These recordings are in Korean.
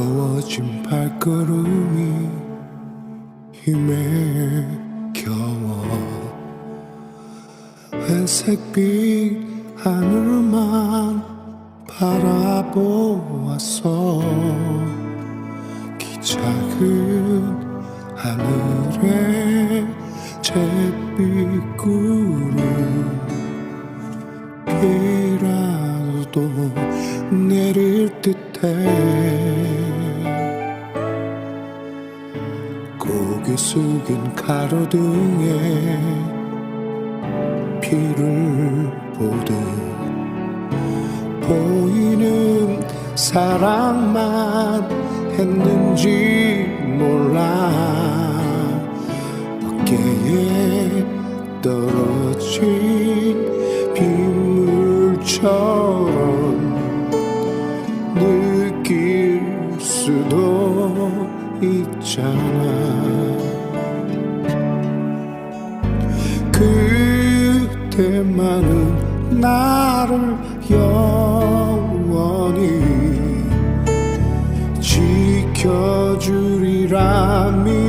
늦은 발걸음이 힘에 겨워 회색빛 하늘만 바라보았어. 기차은 하늘에 잿빛 구름 비라도 내릴 듯해 고개 숙인 가로등에 피를 보듯 보이는 사랑만 했는지 몰라. 어깨에 떨어진 빗물처럼 있잖아. 그때만은 나를 영원히 지켜주리라 믿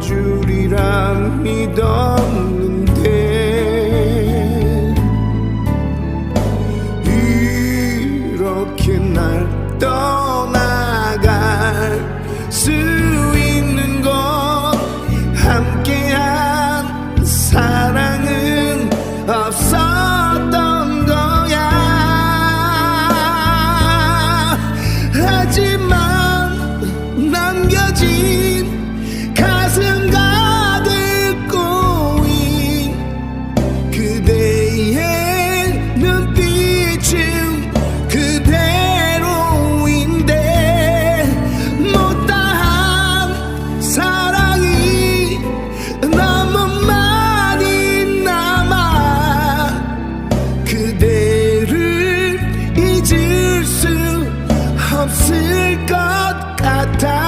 지켜주리라 믿었는데 이렇게 날 떠나갈 수 있는 것 함께한 사랑은 없었던 거야. 하지만 남겨진 I'm still God, God, God.